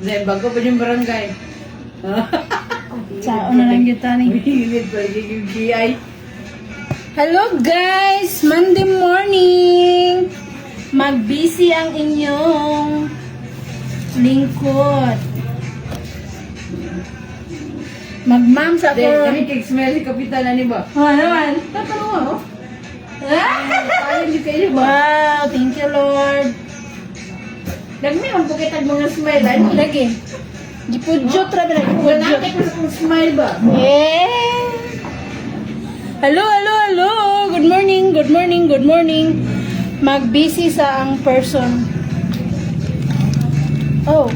Zay, bago pa yung barangay. Sa ano lang kita ni. Hilit pa yung GI. Hello guys! Monday morning! Mag-busy ang inyong lingkod. Mag-ma'am sa ako. kami kay smell si Kapitan, ano ba? Ano naman? Tatalo mo, hindi kayo ba? Wow! Thank you Lord! Nagmeon po kitag mga smile, ano? Lagi. Gipudyot ra dala. Wala Gipudyot. ka sa kong smile ba? Eh! Hello, hello, hello! Good morning, good morning, good morning. Mag-busy sa ang person. Oh.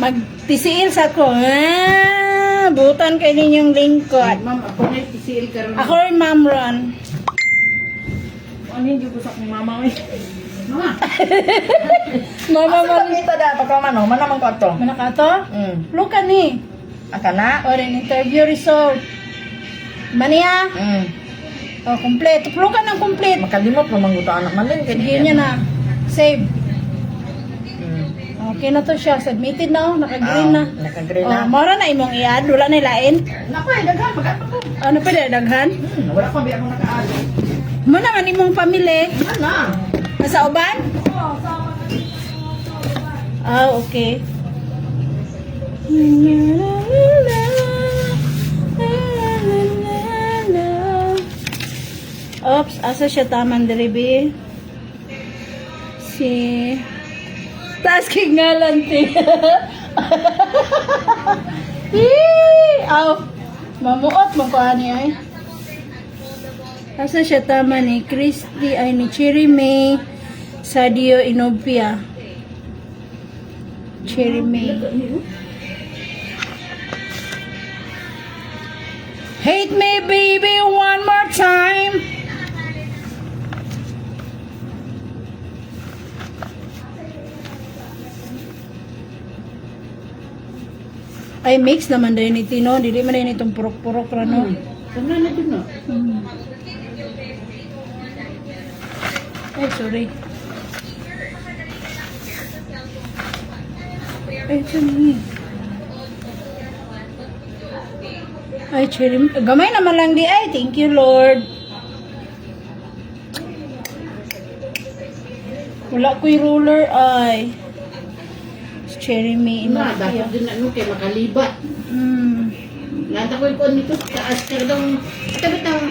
Magtisiil sa ko. Ah, butan kay ninyong lingkod. Ma'am, ako na isil ka rin. Ako rin, Ma'am Ron. Ano hindi ko sa kong mama eh. Mama, Mama Asa Ron. ba kita da pagkamano? Manamang ko ato. Mana ka to? Mm. Look ka ni. Aka na? O rin, interview result. Maniya? Mm. O, kompleto. Look ka ng complete. Makalimot naman ko anak malin Sige niya na. Save. Okay na to siya. Submitted na. oh. Naka-green na. Ah, Naka-green Oh, na. mara na imong i-add. Wala na ilain. Naku, ay daghan magato ko. Ano pa daghan? Hmm, wala pa biya ako nakaali. Mo naman imong pamili. Yan na. Nasa uban? Ah, okay. Oops, asa siya taman diribi? Si... Taas kay ngalan, ti. Aw! Mamuot mo ko ani ay. Asa siya tama ni Christy ay ni Cherry May Sadio Inopia. Cherry May. Hate me baby one more time. Ay, mix naman din ni Tino. Dili man din itong purok-purok ra, no? sana na dun no. Mm. Ay, sorry. Ay, sorry. Ay, cherry. Gamay naman lang di. Ay, thank you, Lord. Wala ko'y ruler, ay. Me Na, dapat din na ano kay makalibat. Mm. Nanta ko ko nito taas ka dong tabi tang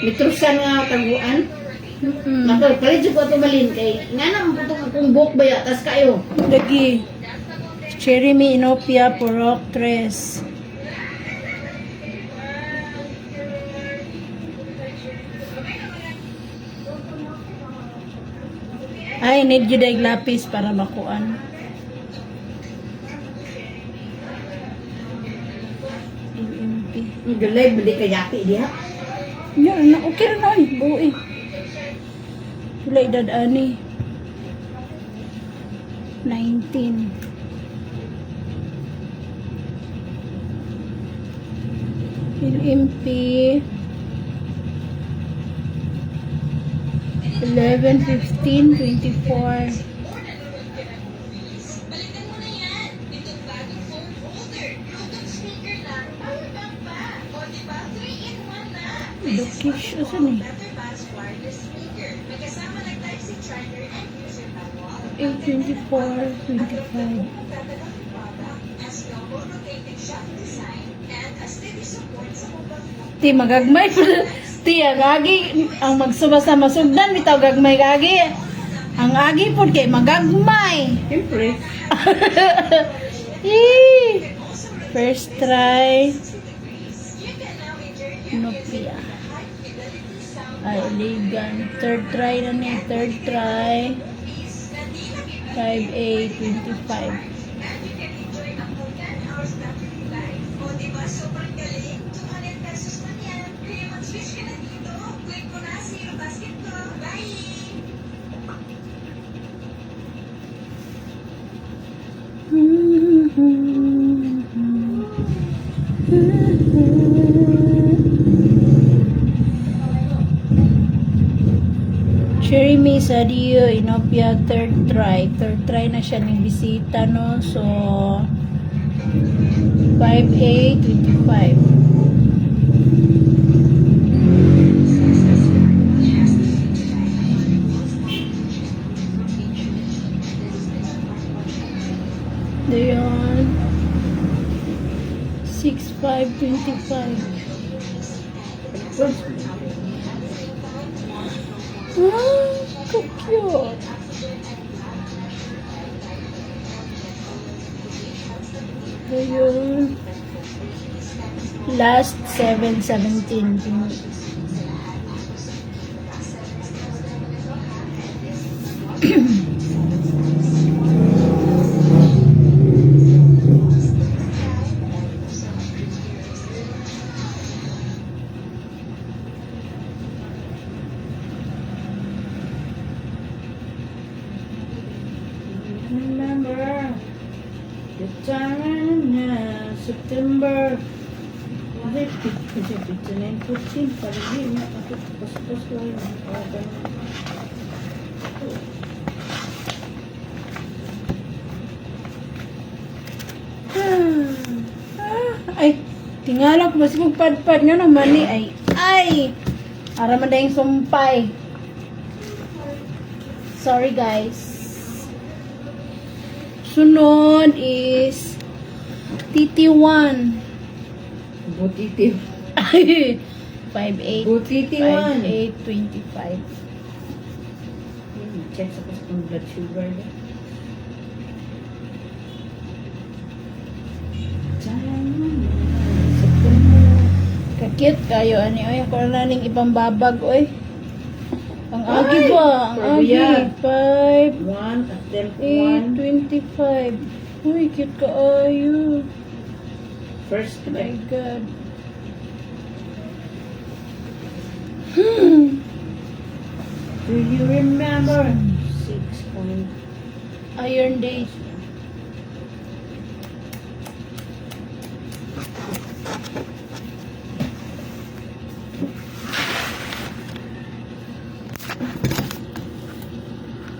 mitrusan nga taguan. Mm. Pare jud ko to malin kay nga na mo to kung buhok ba ya tas kayo. Lagi. Cherry me inopia porok tres. Ay, need you lapis para makuan. Gulay bali ka yaki diha. Nya na okay na buo eh. Wala edad ani. 19. LMP 11, 15, 24. Dukish, asan eh? 8, 24, 25. Ti magagmay Ti ang agi ang magsuba sa masugdan bitaw gagmay gagi. Ang agi pod kay magagmay. Siyempre. First try. Nopia. Ay, ligan. Third try na ni. Third try. 5A, 25. Cherry May Sadio, Inopia, third try. Third try na siya ng bisita, no? So, 5A, 25. Dayon. 6'5", 25. Ah, so cute. Ayun. Last 717. Remember the time na September. Hindi, 15, 14, parang di na ako pas-pas ko yun. Ay, tingala ko mas magpadpad nga naman ni ay ay ara man dayong sumpay sorry guys sunod is TT1 Butiti. 58 Butiti one. 5825 Check sa kung blood sugar niya. kakit kayo ani oy ako na naning ibang babag oy ang agi ba ang agi Parbuyag. 5 One, attempt one. 825 uy cute ka ayo First my attempt. god hmm Do you remember? Six point. Iron Days